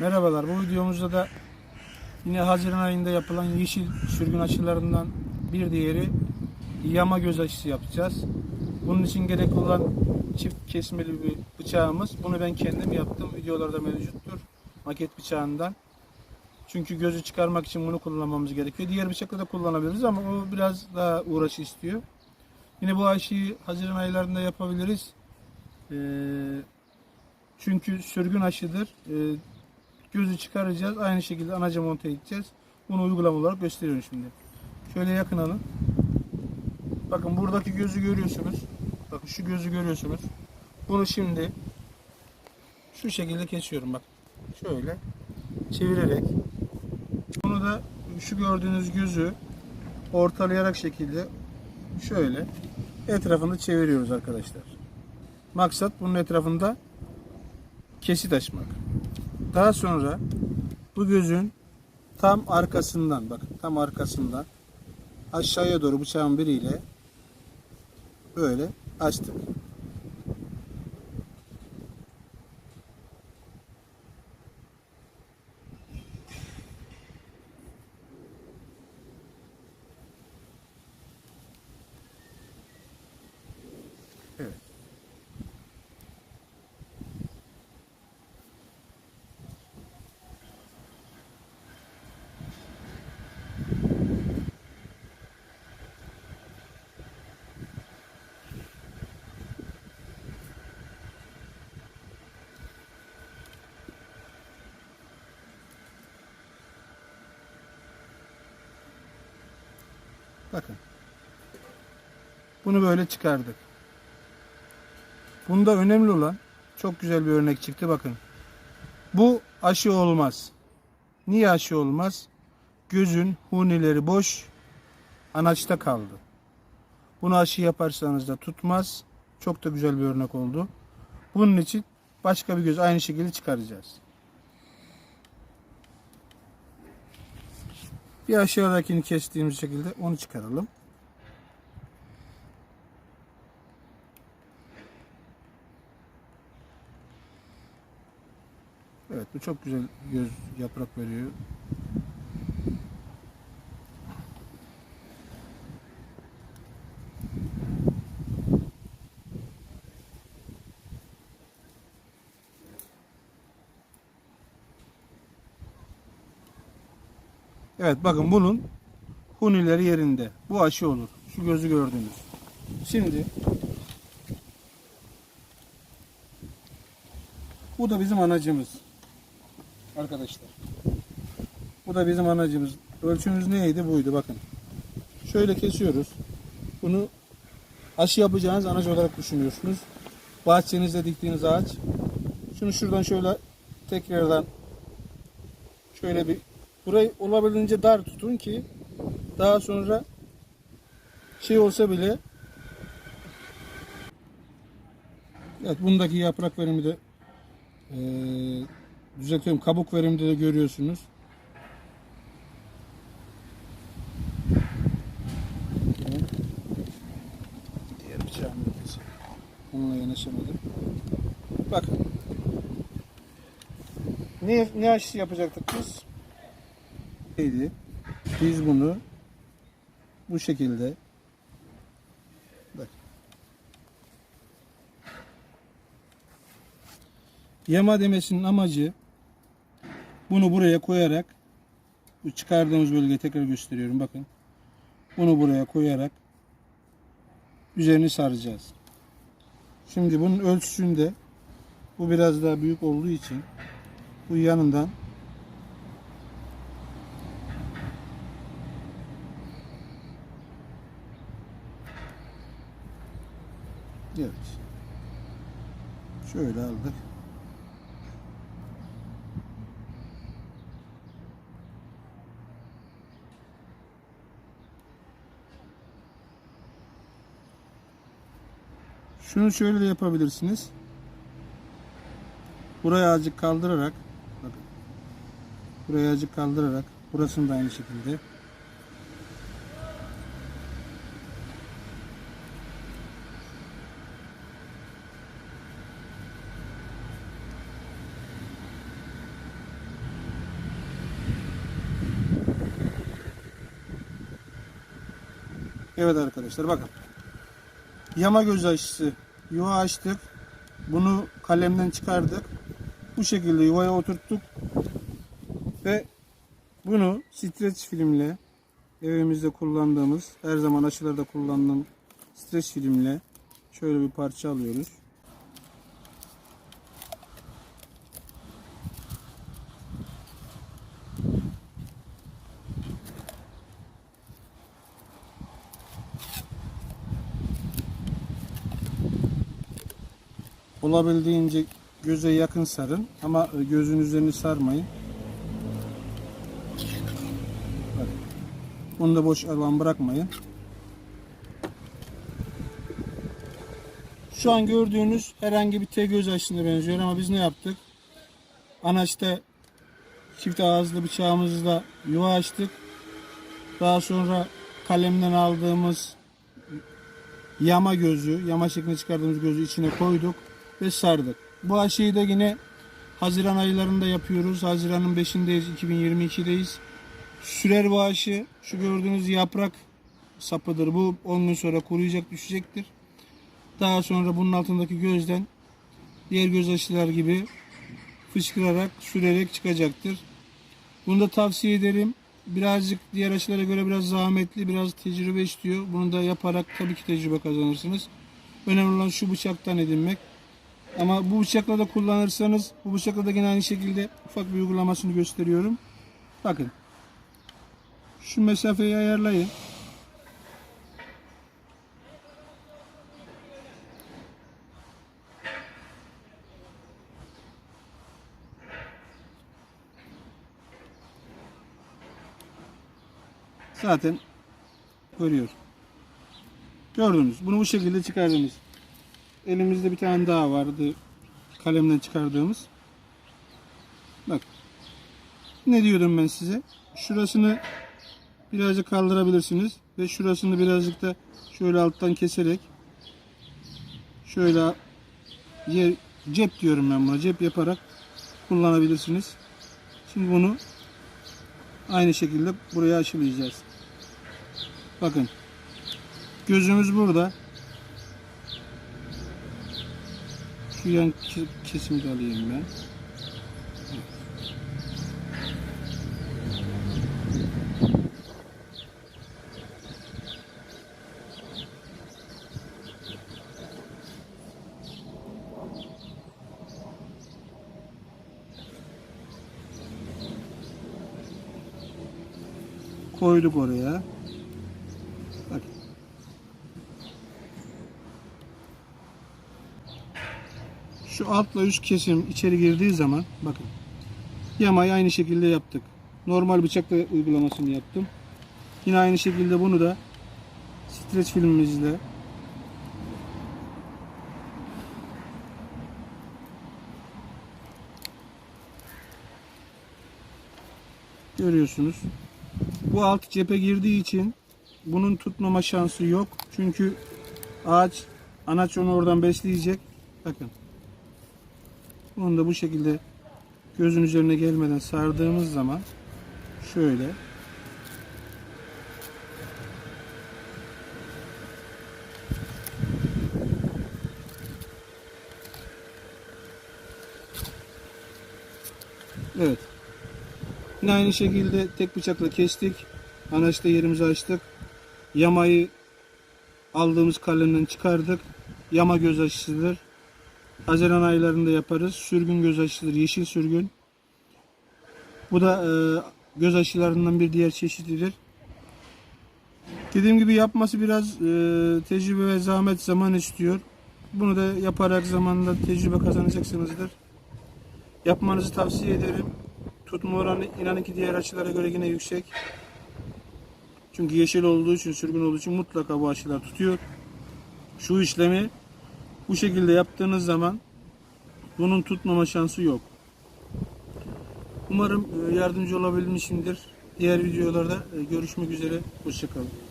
Merhabalar. Bu videomuzda da yine Haziran ayında yapılan yeşil sürgün aşılarından bir diğeri yama göz aşısı yapacağız. Bunun için gerekli olan çift kesmeli bir bıçağımız. Bunu ben kendim yaptım. Videolarda mevcuttur. Maket bıçağından. Çünkü gözü çıkarmak için bunu kullanmamız gerekiyor. Diğer bıçakla da kullanabiliriz ama o biraz daha uğraş istiyor. Yine bu aşıyı Haziran aylarında yapabiliriz. Ee, çünkü sürgün aşıdır. Ee, gözü çıkaracağız. Aynı şekilde anaca monte edeceğiz. Bunu uygulama olarak gösteriyorum şimdi. Şöyle yakın alın. Bakın buradaki gözü görüyorsunuz. Bakın şu gözü görüyorsunuz. Bunu şimdi şu şekilde kesiyorum bak. Şöyle çevirerek bunu da şu gördüğünüz gözü ortalayarak şekilde şöyle etrafını çeviriyoruz arkadaşlar. Maksat bunun etrafında kesit açmak. Daha sonra bu gözün tam arkasından bak tam arkasından aşağıya doğru bıçağın biriyle böyle açtık. Bakın. Bunu böyle çıkardık. Bunda önemli olan çok güzel bir örnek çıktı bakın. Bu aşı olmaz. Niye aşı olmaz? Gözün hunileri boş, anaçta kaldı. Bunu aşı yaparsanız da tutmaz. Çok da güzel bir örnek oldu. Bunun için başka bir göz aynı şekilde çıkaracağız. Bir aşağıdakini kestiğimiz şekilde onu çıkaralım. Evet bu çok güzel göz yaprak veriyor. Evet bakın bunun hunileri yerinde. Bu aşı olur. Şu gözü gördünüz. Şimdi bu da bizim anacımız. Arkadaşlar. Bu da bizim anacımız. Ölçümüz neydi? Buydu bakın. Şöyle kesiyoruz. Bunu aşı yapacağınız anacı olarak düşünüyorsunuz. Bahçenizde diktiğiniz ağaç. Şunu şuradan şöyle tekrardan şöyle bir burayı olabildiğince dar tutun ki daha sonra şey olsa bile Evet bundaki yaprak verimi de eee düzeltiyorum kabuk veriminde de görüyorsunuz. Diğer bıçağımı. Onunla yanaşamadım. Bakın. Ne, ne aşısı yapacaktık biz? Neydi? Biz bunu bu şekilde bak. Yama demesinin amacı bunu buraya koyarak bu çıkardığımız bölgeyi tekrar gösteriyorum bakın. Bunu buraya koyarak üzerini saracağız. Şimdi bunun ölçüsünde bu biraz daha büyük olduğu için bu yanından Evet. Şöyle aldık. Şunu şöyle de yapabilirsiniz. Burayı azıcık kaldırarak bakın. Burayı azıcık kaldırarak burasını da aynı şekilde Evet arkadaşlar bakın. Yama göz aşısı yuva açtık. Bunu kalemden çıkardık. Bu şekilde yuvaya oturttuk. Ve bunu streç filmle evimizde kullandığımız her zaman aşılarda kullandığım streç filmle şöyle bir parça alıyoruz. Olabildiğince göze yakın sarın ama e, gözün üzerini sarmayın. Bunu da boş alan bırakmayın. Şu an gördüğünüz herhangi bir T göz aşısına benziyor ama biz ne yaptık? Anaçta çift ağızlı bıçağımızla yuva açtık. Daha sonra kalemden aldığımız yama gözü, yama şeklinde çıkardığımız gözü içine koyduk ve sardık. Bu aşıyı da yine Haziran aylarında yapıyoruz. Haziran'ın 5'indeyiz, 2022'deyiz. Sürer bu aşı. Şu gördüğünüz yaprak sapıdır. Bu 10 gün sonra kuruyacak, düşecektir. Daha sonra bunun altındaki gözden diğer göz aşılar gibi fışkırarak, sürerek çıkacaktır. Bunu da tavsiye ederim. Birazcık diğer aşılara göre biraz zahmetli, biraz tecrübe istiyor. Bunu da yaparak tabii ki tecrübe kazanırsınız. Önemli olan şu bıçaktan edinmek. Ama bu bıçakla da kullanırsanız, bu bıçakla da yine aynı şekilde ufak bir uygulamasını gösteriyorum. Bakın. Şu mesafeyi ayarlayın. Zaten görüyor. Gördünüz. Bunu bu şekilde çıkardınız. Elimizde bir tane daha vardı. Kalemden çıkardığımız. Bak. Ne diyordum ben size? Şurasını birazcık kaldırabilirsiniz. Ve şurasını birazcık da şöyle alttan keserek şöyle yer, cep diyorum ben buna. Cep yaparak kullanabilirsiniz. Şimdi bunu aynı şekilde buraya aşılayacağız. Bakın. Gözümüz burada. Yan ke- kesimi de alayım ben. Koyduk oraya. Altla üst kesim içeri girdiği zaman bakın. Yamayı aynı şekilde yaptık. Normal bıçakla uygulamasını yaptım. Yine aynı şekilde bunu da streç filmimizle görüyorsunuz. Bu alt cephe girdiği için bunun tutmama şansı yok. Çünkü ağaç anaç onu oradan besleyecek. Bakın. Bunu da bu şekilde gözün üzerine gelmeden sardığımız zaman şöyle Evet. Yine aynı şekilde tek bıçakla kestik. Anaçta yerimizi açtık. Yamayı aldığımız kalemden çıkardık. Yama göz aşısıdır. Haziran aylarında yaparız. Sürgün göz aşısıdır. Yeşil sürgün. Bu da e, göz aşılarından bir diğer çeşididir. Dediğim gibi yapması biraz e, tecrübe ve zahmet zaman istiyor. Bunu da yaparak zamanla tecrübe kazanacaksınızdır. Yapmanızı tavsiye ederim. Tutma oranı inanın ki diğer aşılara göre yine yüksek. Çünkü yeşil olduğu için, sürgün olduğu için mutlaka bu aşılar tutuyor. Şu işlemi bu şekilde yaptığınız zaman bunun tutmama şansı yok. Umarım e, yardımcı olabilmişimdir. Diğer videolarda e, görüşmek üzere. Hoşçakalın.